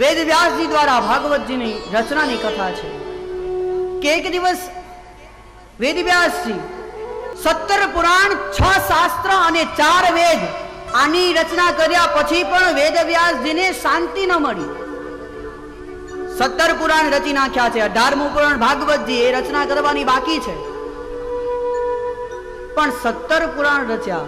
વેદ વ્યાસજી દ્વારા ભાગવતજીની રચનાની કથા છે. કે એક દિવસ વેદ વ્યાસજી સત્તર પુરાણ, છ શાસ્ત્ર અને ચાર વેદ આની રચના કર્યા પછી પણ વેદ વ્યાસજીને શાંતિ ન મળી. સત્તર પુરાણ રચી નાખ્યા છે. અઢારમું પુરાણ ભાગવતજી એ રચના કરવાની બાકી છે. પણ સત્તર પુરાણ રચ્યા,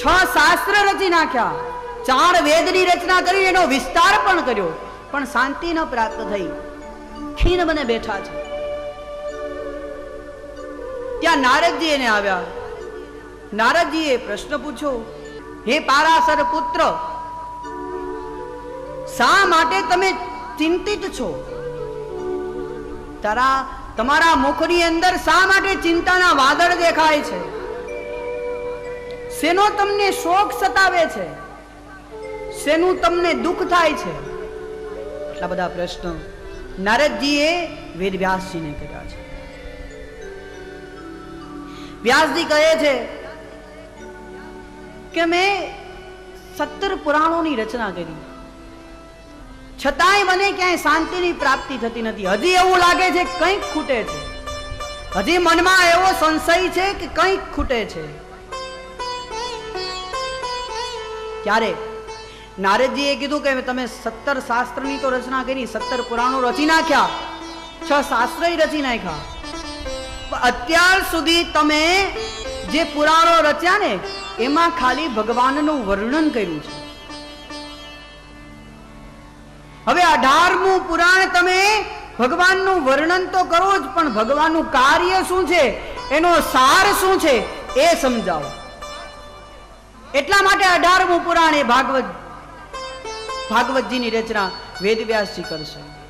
છ શાસ્ત્ર રચી નાખ્યા ચાર વેદની રચના કરી, એનો વિસ્તાર પણ કર્યો. પણ શાંતિ ન પ્રાપ્ત થઈ. ખીન મને બેઠા છે. ત્યાં નારદજી એને આવ્યા. નારદજીએ પ્રશ્ન પૂછ્યો, હે પારાસર પુત્ર, શા માટે તમે ચિંતિત છો? તારા, તમારા મુખની અંદર શા માટે ચિંતાના વાદળ દેખાય છે? શેનો તમને શોક સતાવે છે? શેનું તમને દુઃખ થાય છે? એટલા બધા પ્રશ્નો નારદજીએ વેદ વ્યાસજીને કર્યા છે. વ્યાસજી કહે છે કે મેં સત્તર પુરાણોની રચના કરી. છતાંય મને ક્યાંય શાંતિની પ્રાપ્તિ થતી નથી. હજી એવું લાગે છે કંઈક ખૂટે છે. હજી મનમાં એવો સંશય છે કે કંઈક ખૂટે છે. ત્યારે નારદજીએ કીધું કે તમે સત્તર શાસ્ત્રની તો રચના કરી, સત્તર પુરાણો રચી નાખ્યા. છ શાસ્ત્ર રચી નાખ્યા. અત્યાર સુધી તમે જે પુરાણો રચ્યા ને, એમાં ખાલી ભગવાનનું વર્ણન કર્યું છે. હવે અઢારમું પુરાણ તમે ભગવાનનું વર્ણન તો કરો જ, પણ ભગવાનનું કાર્ય શું છે? એનો સાર શું છે? એ સમજાવો. એટલા માટે અઢારમું પુરાણ એ ભાગવત ભાગવતજીની રચના વેદવ્યાસજી કરશે.